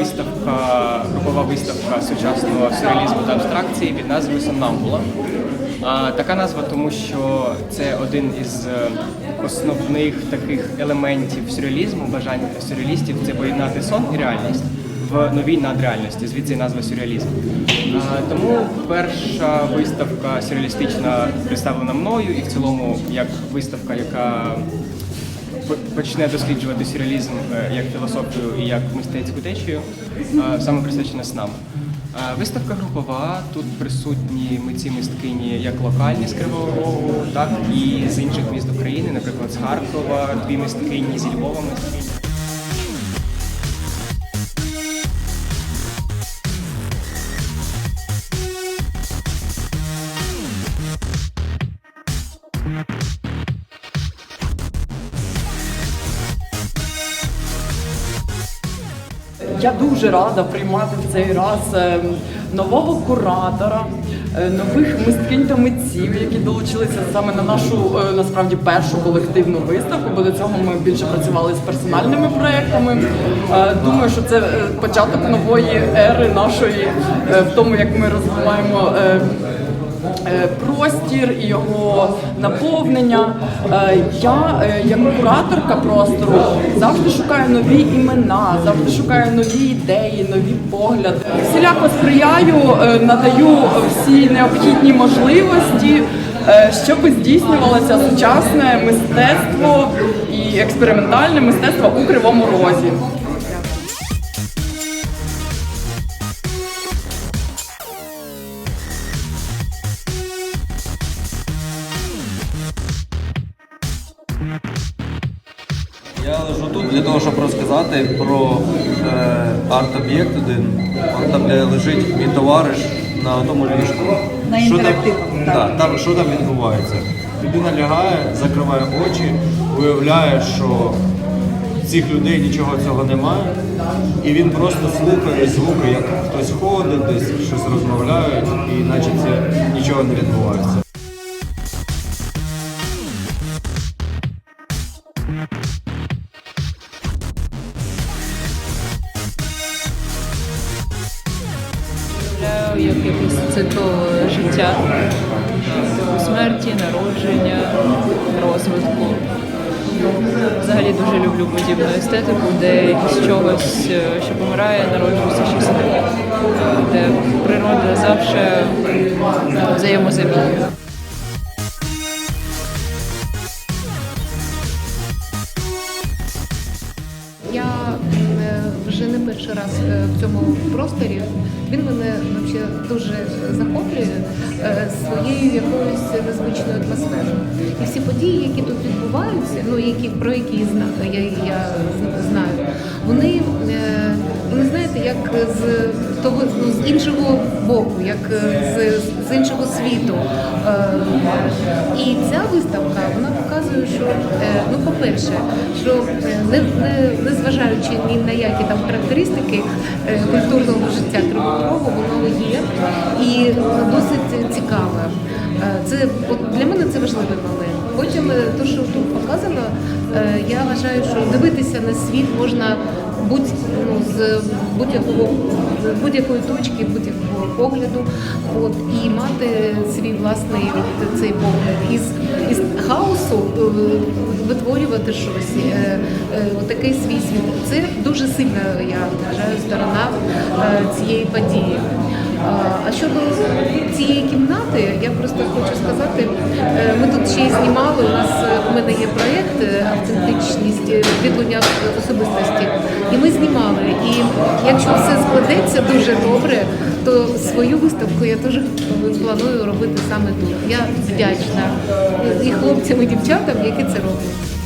виставка, групова виставка сучасного сюрреалізму та абстракції під назвою Сомнамбула. А, така назва, тому що це один із е, основних таких елементів сюрреалізму, бажань сюрреалістів це поєднати сон і реальність в новій надреальності, звідси назва сюрреалізм. А, тому перша виставка сюрреалістична представлена мною і в цілому як виставка, яка почне досліджувати сюрреалізм е, як філософію і як мистецьку течію, е, саме присвячена снам. Е, Виставка групова. Тут присутні митці мисткині як локальні з Кривого Рогу, так і з інших міст України, наприклад, з Харкова, дві мисткині, зі Львова мисткині. Я дуже рада приймати в цей раз е, нового куратора, е, нових мисткинь та митців, які долучилися саме на нашу е, насправді першу колективну виставку. Бо до цього ми більше працювали з персональними проектами. Е, Думаю, що це початок нової ери нашої в тому, як ми розвиваємо. Е, простір і його наповнення. Е, Я, е, як кураторка простору, завжди шукаю нові імена, завжди шукаю нові ідеї, нові погляди. Всіляко сприяю, надаю всі необхідні можливості, щоб здійснювалося сучасне мистецтво і експериментальне мистецтво у Кривому Розі. Я лежу тут для того, щоб розказати про е, арт-об'єкт один. Он там, де лежить мій товариш на тому ліжку. На Що там, інтерактивному, так. да, там, що там відбувається? Людина лягає, закриває очі, виявляє, що цих людей нічого цього немає. І він просто слухає звуки, як хтось ходить, десь щось розмовляють, і наче це нічого не відбувається. Уявляю як якийсь цикл життя, смерті, народження, розвитку. Взагалі дуже люблю подібну естетику, де із чогось, е, що помирає, народжується щось нове, де природа завжди взаємозамінює. Вже не перший раз е, в цьому просторі. Він мене взагалі дуже захоплює е, своєю якоюсь незвичною атмосферою. І всі події, які тут відбуваються, ну які про які я я знаю, вони, е, вони знаєте, як з того ну, з іншого боку, як е, з, з іншого світу. Е, І ця виставка вона показує, що ну, по-перше, що е, не, не, незважаючи ні на які там характеристики культурного життя Кривого воно є і досить цікаве. Це от для мене це важливий момент. Потім те, що тут показано, я вважаю, що дивитися на світ можна будь ну, з будь-якого будь-якої точки, будь-якого погляду, от і мати свій власний от цей погляд із із хаосу е, витворювати щось, е, е, отакий свій світ. Це дуже сильна, я вважаю, сторона е, цієї події. А, щодо цієї кімнати, я просто хочу сказати, е, ми тут ще й знімали. У нас відлуння особистості, і ми знімали. І якщо все складеться дуже добре, то свою виставку я теж планую робити саме тут. Я вдячна і хлопцям, і дівчатам, які це роблять.